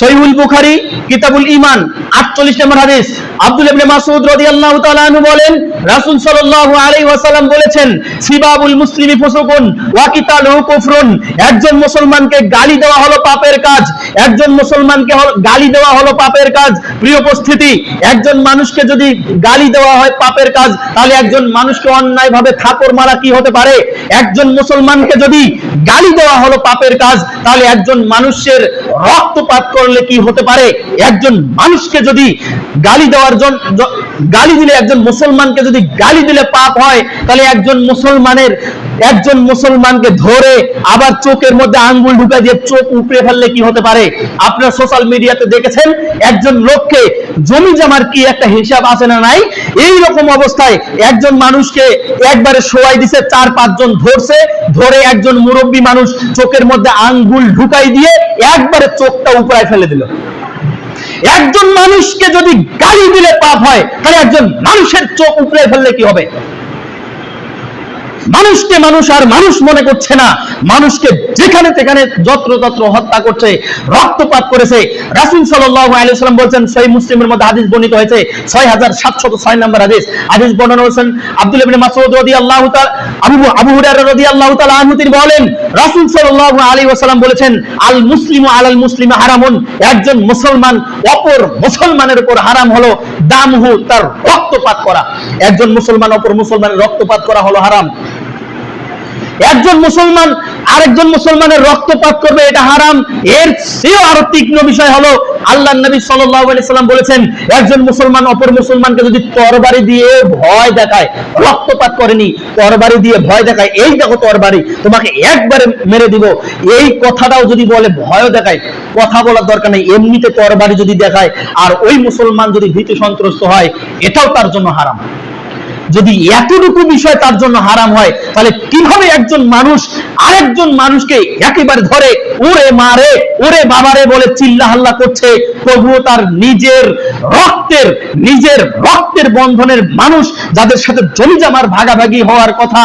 সহিহুল বুখারী, কিতাবুল ঈমান 48 নম্বর হাদিস। আব্দুল ইবনে মাসউদ রাদিয়াল্লাহু তাআলা আনহু বলেন, রাসূল সাল্লাল্লাহু আলাইহি ওয়াসাল্লাম বলেছেন, সিবাবুল মুসলিমি ফুসুকুন ওয়া কিতালুহু কুফরুন। একজন মুসলমানকে গালি দেওয়া হলো পাপের কাজ, একজন মুসলমানকে গালি দেওয়া হলো পাপের কাজ, প্রিয় উপস্থিতি, একজন মানুষকে যদি গালি দেওয়া হয় পাপের কাজ, তাহলে একজন মানুষকে অন্যায়ভাবে থাপড় মারা কি হতে পারে? একজন মুসলমানকে যদি গালি দেওয়া হলো পাপের কাজ, তাহলে একজন মানুষের রক্তপাত করলে কি হতে পারে? একজন মানুষকে যদি গালি দেওয়ার জন জ- গালি দিলে একজন মুসলমানকে যদি গালি দিলে পাপ হয়, তাহলে একজন মুসলমানের, একজন মুসলমানকে ধরে আবার চোখের মধ্যে আঙ্গুল ঢুকা দিয়ে চোখ উপড়ে ফেললে কি হতে পারে? আপনারা সোশ্যাল মিডিয়াতে দেখেছেন, একজন লোককে জমি জামার কি একটা হিসাব আছে না নাই? এই রকম অবস্থায় একজন মানুষকে একবারে শোয়াই দিছে, চার পাঁচজন ধরছে, ধরে একজন মুরব্বী মানুষ চোখের মধ্যে আঙ্গুল ঢুকাই দিয়ে একবারে চোখটা উপরায় ফেলে দিল। একজন মানুষকে যদি গালি দিলে পাপ হয়, তাহলে একজন মানুষের চোখ উপরে ফেললে কি হবে? মানুষকে মানুষ আর মানুষ মনে করছে না। মানুষকে যেখানে সেখানে যত্রতত্র হত্যা করছে, রক্তপাত করেছে। রাসূল ওয়াসাল্লাম বলছেন, সহিহ মুসলিমের মধ্যে হাদিস বর্ণিত হয়েছে 6706 নম্বর হাদিস। হাদিস বর্ণনা করেছেন আব্দুল আবু আবু বলেন বলেছেন, আল মুসলিমু আলাল মুসলিমি হারামুন, একজন মুসলমান অপর মুসলমানের উপর হারাম হলো দামহু, তার রক্তপাত করা। একজন মুসলমান অপর মুসলমানের রক্তপাত করা হলো হারাম। একজন মুসলমান আরেকজন মুসলমানের রক্তপাত করবে, এটা হারাম। এর চেয়েও আরও তীক্ষ্ণ বিষয় হলো আল্লাহ নবী সাল্লাম বলেছেন, একজন মুসলমান অপর মুসলমানকে যদি তরবারি দিয়ে ভয় দেখায়, রক্তপাত করেনি, তরবারি দিয়ে ভয় দেখায়, এই দেখো তরবারি, তোমাকে একবারে মেরে দিব। এই কথাটাও যদি বলে ভয় দেখায়, কথা বলার দরকার নেই, এমনিতে তরবারি যদি দেখায়, আর ওই মুসলমান যদি ভীতি সন্ত্রস্ত হয়, এটাও তার জন্য হারাম। যদি এতটুকু বিষয় তার জন্য হারাম হয়, তাহলে কীভাবে একজন মানুষ আরেকজন মানুষকে একেবারে ধরে, ওরে মারে ওরে বাবারে বলে চিল্লা হাল্লা করছে? তবুও তার নিজের রক্তের নিজের রক্তের বন্ধনের মানুষ যাদের সাথে জমি জামার ভাগাভাগি হওয়ার কথা,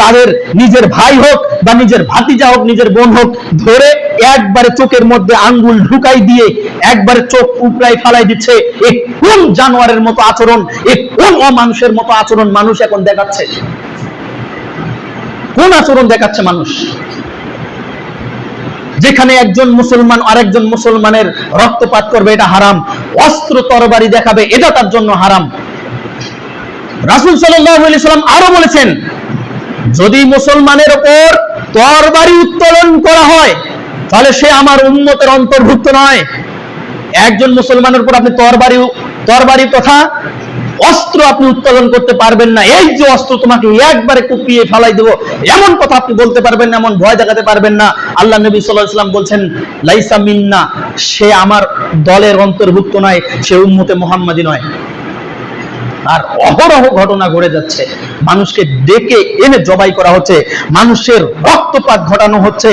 তাদের নিজের ভাই হোক বা নিজের ভাতিজা হোক, নিজের বোন হোক, ধরে একবারে চোখের মধ্যে আঙ্গুল ঢুকাই দিয়ে একবারে চোখ উপরাই ফালাই দিচ্ছে। এ কোন জানোয়ারের মতো আচরণ, এ কোন অমানুষের মতো আচরণ মানুষ এখন দেখাচ্ছে? কোন আচরণ দেখাচ্ছে মানুষ? যেখানে একজন মুসলমান আরেকজন মুসলমানের রক্তপাত করবে, এটা হারাম। অস্ত্র তরবারি দেখাবে, এটা তার জন্য হারাম। রাসূল সাল্লাম আরও বলেছেন, যদি মুসলমানের উপর তরবারি উত্তোলন করা হয়, তাহলে সে আমার উম্মতের অন্তর্ভুক্ত নয়। একজন মুসলমানের উপর আপনি তরবারি তরবারি তথা অস্ত্র আপনি উৎপাদন করতে পারবেন না। এই যে অস্ত্র তোমাকে একবারে কুপিয়ে ফেলাই দেবো, এমন কথা আপনি বলতে পারবেন না, এমন ভয় দেখাতে পারবেন না। আল্লাহ নবী সাল্লাম বলছেন, লাইসা মিন্না, সে আমার দলের অন্তর্ভুক্ত নয়, সে উম্মতে মোহাম্মদী নয়। আর অহরহ ঘটনা ঘটে যাচ্ছে। মানুষকে ডেকে এনে জবাই করা হচ্ছে। মানুষের রক্তপাত ঘটানো হচ্ছে।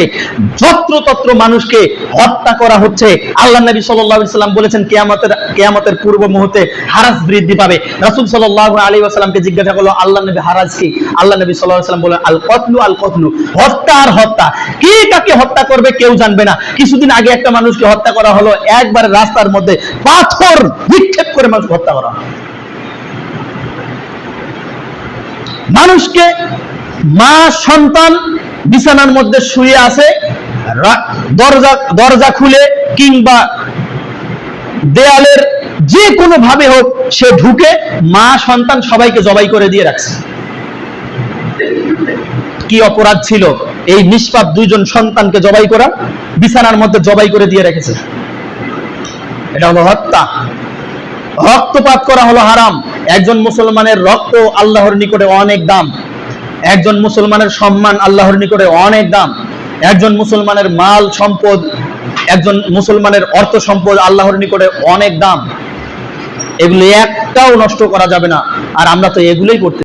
যত্রতত্র মানুষকে হত্যা করা হচ্ছে। আল্লাহ নবী আলাইহি সাল্লাম বলেছেন, কিয়ামতের কিয়ামতের পূর্ব মুহূর্তে হারাস বৃদ্ধি পাবে। রাসূল সাল্লাল্লাহু আলাইহি ওয়াসাল্লামকে জিজ্ঞাসা করল, আল্লাহ নবী হারাজ কি? আল্লাহ নবী আলাইহি সাল্লাম বলেন আল কতলু আল কতলু, হত্যা আর হত্যা। কে কাকে হত্যা করবে কেউ জানবে না। কিছুদিন আগে একটা মানুষকে হত্যা করা হলো। একবার রাস্তার মধ্যে পাথর নিক্ষেপ করে মানুষ হত্যা করা হলো। মানুষকে মা সন্তান বিছানার মধ্যে শুয়ে আছে দরজা দরজা খুলে কিংবা দেয়ালের যে কোনো ভাবে হোক সে ঢুকে মা সন্তান সবাইকে জবাই করে দিয়ে রাখছে। কি অপরাধ ছিল? এই নিষ্পাপ দুইজন সন্তানকে জবাই করা, বিছানার মধ্যে জবাই করে দিয়ে রেখেছে। এটা হলো হত্যা। রক্তপাত করা হলো হারাম। একজন মুসলমানের রক্ত আল্লাহর নিকটে অনেক দাম। একজন মুসলমানের সম্মান আল্লাহর নিকটে অনেক দাম। একজন মুসলমানের মাল সম্পদ, একজন মুসলমানের অর্থ সম্পদ আল্লাহর নিকটে অনেক দাম। এগুলি একটাও নষ্ট করা যাবে না। আর আমরা তো এগুলোই করতে